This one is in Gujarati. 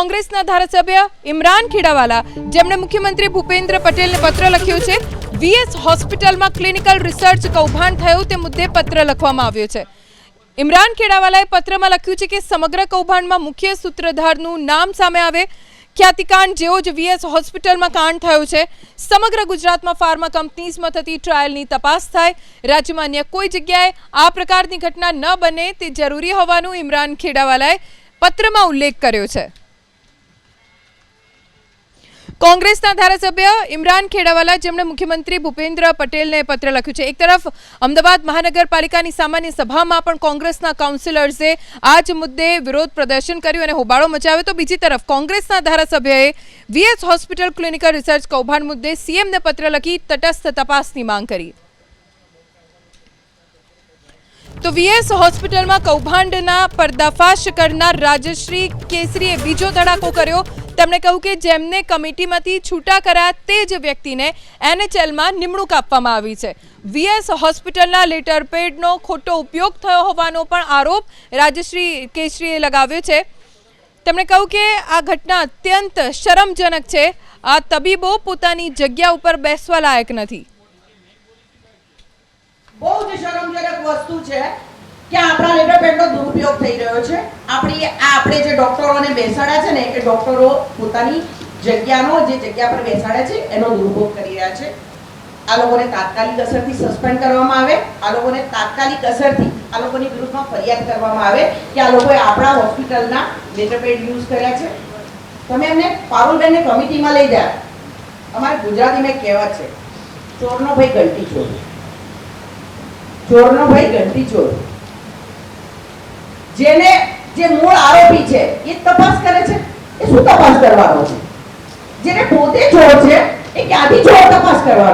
કોંગ્રેસના ધારાસભ્ય ઇમરાન ખેડાવાલા, જેમણે મુખ્યમંત્રી ભૂપેન્દ્ર પટેલને પત્ર લખ્યો છે વીએસ હોસ્પિટલમાં ક્લિનિકલ રિસર્ચ કૌભાંડ થયું તે મુદ્દે પત્ર લખવામાં આવ્યો છે. ઇમરાન ખેડાવાલાએ પત્રમાં લખ્યું છે કે સમગ્ર કૌભાંડમાં મુખ્ય સૂત્રધારનું નામ સામે આવે. ખ્યાતિકાંડ જેવો જ વીએસ હોસ્પિટલમાં કાંડ થયો છે. સમગ્ર ગુજરાતમાં ફાર્મા કંપનીઝમાં થતી ટ્રાયલની તપાસ થાય. રાજ્યમાં અન્ય કોઈ જગ્યાએ આ પ્રકારની ઘટના ન બને તે જરૂરી હોવાનું ઇમરાન ખેડાવાલાએ પત્રમાં ઉલ્લેખ કર્યો છે. કોંગ્રેસના ધારાસભ્ય ઇમરાન ખેડાવાલા, જેમણે મુખ્યમંત્રી ભૂપેન્દ્ર પટેલને પત્ર લખ્યું છે. એક તરફ અમદાવાદ મહાનગરપાલિકાની સામાન્ય સભામાં પણ કોંગ્રેસના કાઉન્સિલર્સે આ જ મુદ્દે વિરોધ પ્રદર્શન કર્યું અને હોબાળો મચાવ્યો. તો બીજી તરફ કોંગ્રેસના ધારાસભ્યએ વીએસ હોસ્પિટલ ક્લિનિકલ રિસર્ચ કૌભાંડ મુદ્દે સીએમને પત્ર લખી તટસ્થ તપાસની માંગ કરી. તો વીએસ હોસ્પિટલમાં કૌભાંડના પર્દાફાશ કરનાર રાજશ્રી કેસરીએ બીજો ધડાકો કર્યો. તેમણે કહ્યું કે જેમને કમિટીમાંથી છૂટા કર્યા તે જ વ્યક્તિને એનએચએલમાં નિમણૂક આપવામાં આવી છે. વીએસ હોસ્પિટલના લેટર પેડનો ખોટો ઉપયોગ થયો હોવાનો પણ આરોપ રાજશ્રી કેશરીએ લગાવ્યો છે. તેમણે કહ્યું કે આ ઘટના અત્યંત શરમજનક છે. આ તબીબો પોતાની જગ્યા ઉપર બેસવા લાયક નથી. બહુ જ શરમજનક વસ્તુ છે કે આપણા લેટર પેડનો દુરુપયોગ આપણી જે ડોક્ટરોને બેસાડ્યા છે ને, એ ડોક્ટરો પોતાની જગ્યાનો, જે જગ્યા પર બેસાડ્યા છે, એનો દુરુપયોગ કરી રહ્યા છે. આ લોકોને તાત્કાલિક અસરથી સસ્પેન્ડ કરવામાં આવે, આ લોકોને તાત્કાલિક અસરથી આ લોકોની વિરુદ્ધમાં ફરિયાદ કરવામાં આવે કે આ લોકોએ આપણા હોસ્પિટલના લેટરપેડ યુઝ કર્યા છે. તમે એમને પારુલબેનને કમિટીમાં લઈ જાય અમારે ગુજરાતીમાં કહેવત છે, ચોરનો ભાઈ ઘંટી ચોર. ચોરનો ભાઈ ઘંટી ચોર. જેને જે મૂળ આરોપી છે, એ તપાસ કરે છે? એ શું તપાસ કરવાનો છે? જેને પોતે ચોર છે, એ ક્યાંથી ચોર તપાસ કરવાનો